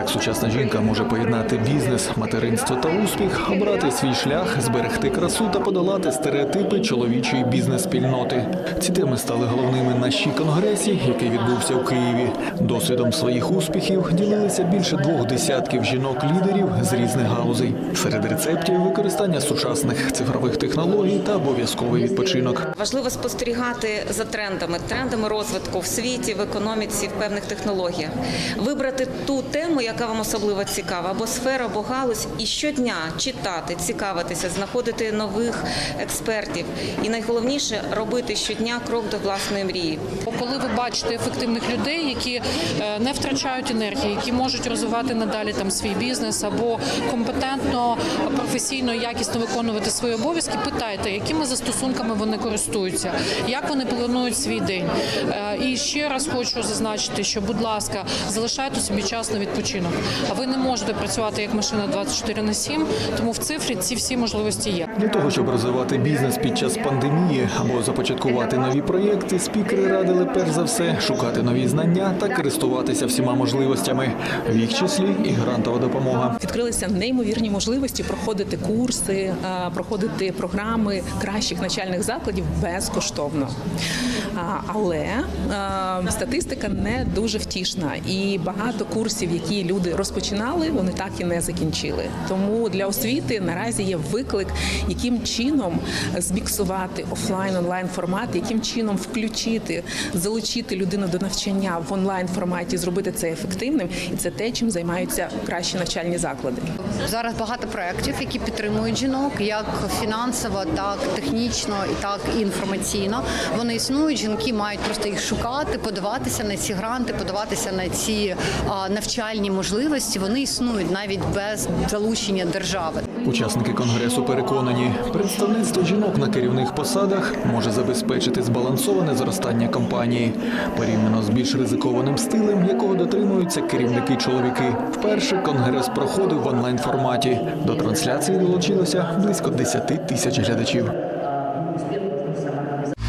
Як сучасна жінка може поєднати бізнес, материнство та успіх, обрати свій шлях, зберегти красу та подолати стереотипи чоловічої бізнес-спільноти. Ці теми стали головними на щі конгресі, який відбувся у Києві. Досвідом своїх успіхів ділилися більше двох десятків жінок-лідерів з різних галузей. Серед рецептів використання сучасних цифрових технологій та обов'язковий відпочинок. Важливо спостерігати за трендами, трендами розвитку в світі, в економіці, в певних технологіях. Вибрати ту тему, яка вам особливо цікава, або сфера, або галузь, і щодня читати, цікавитися, знаходити нових експертів. І найголовніше робити щодня крок до власної мрії. Коли ви бачите ефективних людей, які е, не втрачають енергії, які можуть розвивати надалі там свій бізнес або компетентно, професійно, якісно виконувати свої обов'язки, питайте, якими застосунками вони користуються, як вони планують свій день. Е, І ще раз хочу зазначити, що, будь ласка, залишайте собі час на відпочинок. А ви не можете працювати як машина 24 на 7, тому в цифрі ці всі можливості є. Для того, щоб розвивати бізнес під час пандемії або започаткувати нові проєкти, спікери радили перш за все шукати нові знання та користуватися всіма можливостями, в їх числі і грантова допомога. відкрилися неймовірні можливості проходити курси, е, проходити програми кращих навчальних закладів безкоштовно. Але е, статистика не дуже втішна, і багато курсів, які люди розпочинали, вони так і не закінчили. Тому для освіти наразі є виклик, яким чином зміксувати офлайн онлайн формат, яким чином включити, залучити людину до навчання в онлайн форматі, зробити це ефективним, і це те, чим займаються кращі навчальні заклади. Зараз багато проєктів, які підтримують жінок, як фінансово, так технічно і так і інформаційно. Вони існують. Жінки мають просто їх шукати, подаватися на ці гранти, подаватися на ці навчальні можливості. Вони існують навіть без залучення держави. Учасники конгресу переконані, представництво жінок на керівних посадах може забезпечити збалансоване зростання компанії, порівняно з більш ризикованим стилем, якого дотримуються керівники чоловіки. Вперше конгрес проходив в онлайн форматі. До трансляції долучилося близько 10 тисяч глядачів.